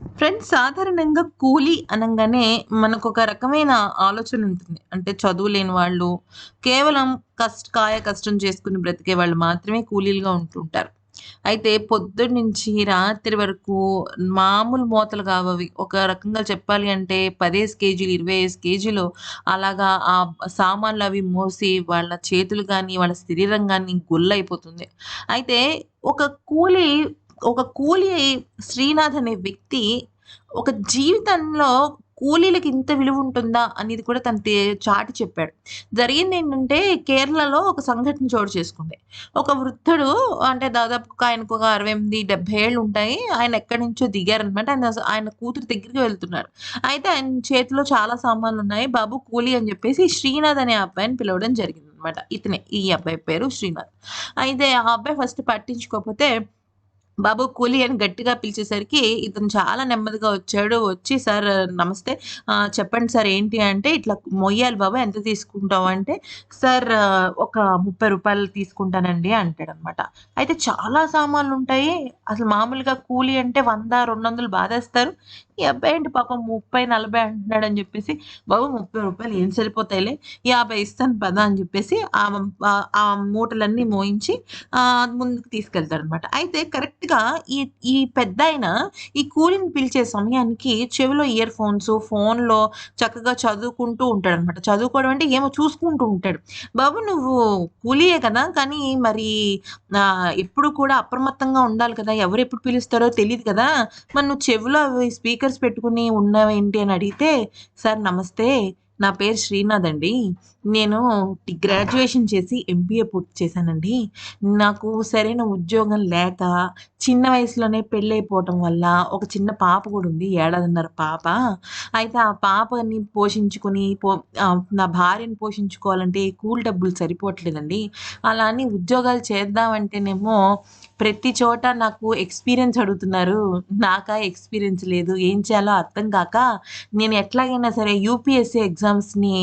Friends సాధారణంగా కూలీ అనగానే మనకు ఒక రకమైన ఆలోచన ఉంటుంది. అంటే చదువు లేని వాళ్ళు, కేవలం కష్ట కాయ కష్టం చేసుకొని బ్రతికే వాళ్ళు మాత్రమే కూలీలుగా ఉంటుంటారు. అయితే పొద్దున్నుంచి రాత్రి వరకు మామూలు మోతలు కావవి. ఒక రకంగా చెప్పాలి అంటే 10 కేజీలు, 20 కేజీలు అలాగా ఆ సామాన్లు అవి మోసి వాళ్ళ చేతులు కానీ వాళ్ళ శరీరం గాని గుల్లయిపోతుంది. అయితే ఒక కూలీ ఒక కూలి శ్రీనాథ్ అనే వ్యక్తి ఒక జీవితంలో కూలీలకు ఇంత విలువ ఉంటుందా అనేది కూడా తను తే చాటి చెప్పాడు. జరిగింది ఏంటంటే కేరళలో ఒక సంఘటన చోటు చేసుకుంది. ఒక వృద్ధుడు అంటే దాదాపు ఆయనకు ఒక అరవై ఎనిమిది డెబ్బై ఏళ్ళు ఉంటాయి ఆయన ఎక్కడి నుంచో దిగారనమాట. ఆయన ఆయన కూతురు దగ్గరికి వెళ్తున్నారు. అయితే ఆయన చేతిలో చాలా సామాన్లు ఉన్నాయి బాబు కూలీ అని చెప్పేసి శ్రీనాథ్ అనే అబ్బాయిని పిలవడం జరిగింది అనమాట ఇతనే ఈ అబ్బాయి పేరు శ్రీనాథ్. అయితే ఆ అబ్బాయి ఫస్ట్ పట్టించుకోకపోతే బాబు కూలీ అని గట్టిగా పిలిచేసరికి ఇతను చాలా నెమ్మదిగా వచ్చాడు. వచ్చి సార్ నమస్తే చెప్పండి సార్ ఏంటి అంటే, "ఇట్లా మొయ్యాలి బాబు ఎంత తీసుకుంటావు?" అంటే, "సార్ ఒక ముప్పై రూపాయలు తీసుకుంటానండి" అంటాడనమాట. అయితే చాలా సామాన్లు ఉంటాయి అసలు మామూలుగా కూలీ అంటే 100, 200 బాధేస్తారు. ఈ అబ్బాయి ఏంటి పాపం ముప్పై నలభై అంటున్నాడు అని చెప్పేసి, "బాబు ముప్పై రూపాయలు ఏం సరిపోతాయిలే 50 ఇస్తాను పదా అని చెప్పేసి ఆ మూటలన్నీ మోయించి ముందుకు ముందుకు తీసుకెళ్తాడనమాట. అయితే కరెక్ట్‌గా ఈ ఈ పెద్ద ఆయన ఈ కూలిని పిలిచే సమయానికి చెవిలో ఇయర్ ఫోన్స్, ఫోన్‌లో చక్కగా చదువుకుంటూ ఉంటాడనమాట. చదువుకోవడం అంటే ఏమో చూసుకుంటూ ఉంటాడు. "బాబు నువ్వు కూలీయే కదా! కానీ మరి ఎప్పుడు కూడా అప్రమత్తంగా ఉండాలి కదా! ఎవరు ఎప్పుడు పిలుస్తారో తెలియదు కదా! మరి నువ్వు చెవిలో స్పీకర్ స్టిక్కర్స్ పెట్టుకుని ఉన్నావేంటి?" అని అడిగితే, "సార్ నమస్తే. నా పేరు శ్రీనాథ్ అండి. నేను గ్రాడ్యుయేషన్ చేసి ఎంబీఏ పూర్తి చేశానండి. నాకు సరైన ఉద్యోగం లేక, చిన్న వయసులోనే పెళ్ళైపోవటం వల్ల ఒక చిన్న పాప కూడా ఉంది. ఏడాదిన్నర పాప. అయితే ఆ పాపని పోషించుకొని పో నా భార్యని పోషించుకోవాలంటే కూల్ డబ్బులు సరిపోవట్లేదండి. అలా అని ఉద్యోగాలు చేద్దామంటేనేమో ప్రతి చోట నాకు ఎక్స్‌పీరియన్స్ అడుగుతున్నారు. నాకా ఎక్స్‌పీరియన్స్ లేదు. ఏం చేయాలో అర్థం కాక నేను ఎట్లాగైనా సరే యూపీఎస్సీ ఎగ్జామ్స్‌ని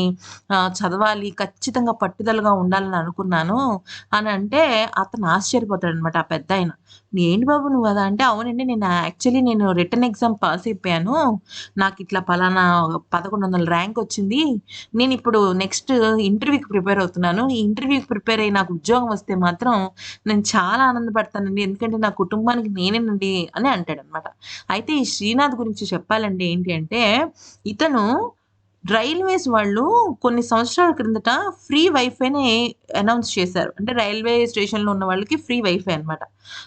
చదవాలి. ఖచ్చితంగా పట్టుదలగా ఉండాలని అనుకున్నాను" అని అంటే అతను ఆశ్చర్యపోతాడనమాట ఆ పెద్దాయన. "ఏంటి బాబు నువ్వు కదా అంటే, "అవునండి నేను యాక్చువల్లీ నేను రిటర్న్ ఎగ్జామ్ పాస్ అయిపోయాను. నాకు ఇట్లా పలానా 1100 ర్యాంక్ వచ్చింది. నేను ఇప్పుడు నెక్స్ట్ ఇంటర్వ్యూకి ప్రిపేర్ అవుతున్నాను. ఈ ఇంటర్వ్యూకి ప్రిపేర్ అయ్యి నాకు ఉద్యోగం వస్తే మాత్రం నేను చాలా ఆనందపడతాను చేస్తానండి ఎందుకంటే నా కుటుంబానికి నేనేనండి" అని అంటాడనమాట. అయితే ఈ శ్రీనాథ్ గురించి చెప్పాలంటే ఏంటి అంటే, ఇతను రైల్వేస్ వాళ్ళు కొన్ని సంవత్సరాల క్రిందట ఫ్రీ వైఫైని అనౌన్స్ చేశారు. అంటే రైల్వే స్టేషన్‌లో ఉన్న వాళ్ళకి ఫ్రీ వైఫై అనమాట.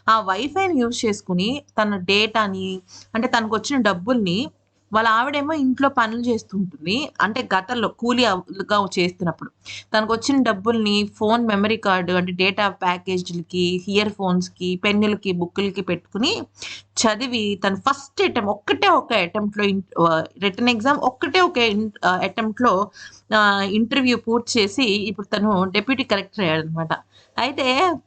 ఆ వైఫైని యూజ్ చేసుకుని తన డేటాని అంటే తనకు వచ్చిన డబ్బుల్ని వాళ్ళ ఆవిడేమో ఇంట్లో పనులు చేస్తుంటుంది అంటే గతంలో కూలీగా చేస్తున్నప్పుడు చేస్తున్నప్పుడు. తనకొచ్చిన డబ్బుల్ని ఫోన్ మెమరీ కార్డు అంటే డేటా ప్యాకేజీలకి, ఇయర్ ఫోన్స్‌కి, పెన్నులకి, బుక్కులకి పెట్టుకొని చదివి తను ఫస్ట్ అటెంప్ట్ ఒక్కటే ఒక అటెంప్ట్‌లో లో రిటర్న్ ఎగ్జామ్ ఒక్కటే ఒక అటెంప్ట్లో అటెంప్ట్‌లో ఇంటర్వ్యూ పూర్తి చేసి ఇప్పుడు తను డెప్యూటీ కలెక్టర్ అయ్యాడనమాట. అయితే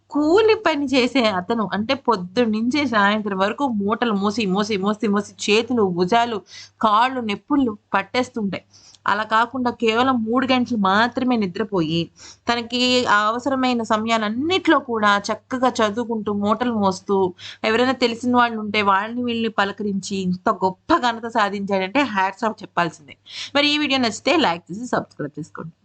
కూలి పని చేసే అతను అంటే పొద్దున్నుంచి సాయంత్రం వరకు మూటలు మోసి, మోసి, మోసి, మోసి చేతులు, భుజాలు, కాళ్ళు నొప్పులు పట్టేస్తుంటాయి. అలా కాకుండా కేవలం మూడు గంటలు మాత్రమే నిద్రపోయి, తనకి అవసరమైన సమయాలన్నిట్లో కూడా చక్కగా చదువుకుంటూ, మూటలు మోస్తూ, ఎవరైనా తెలిసిన వాళ్ళు ఉంటే వాళ్ళని వీళ్ళని పలకరించి ఇంత గొప్ప ఘనత సాధించాడంటే హ్యాట్స్ ఆఫ్ చెప్పాల్సిందే. మరి ఈ వీడియో నచ్చితే లైక్ చేసి సబ్స్క్రైబ్ చేసుకోండి.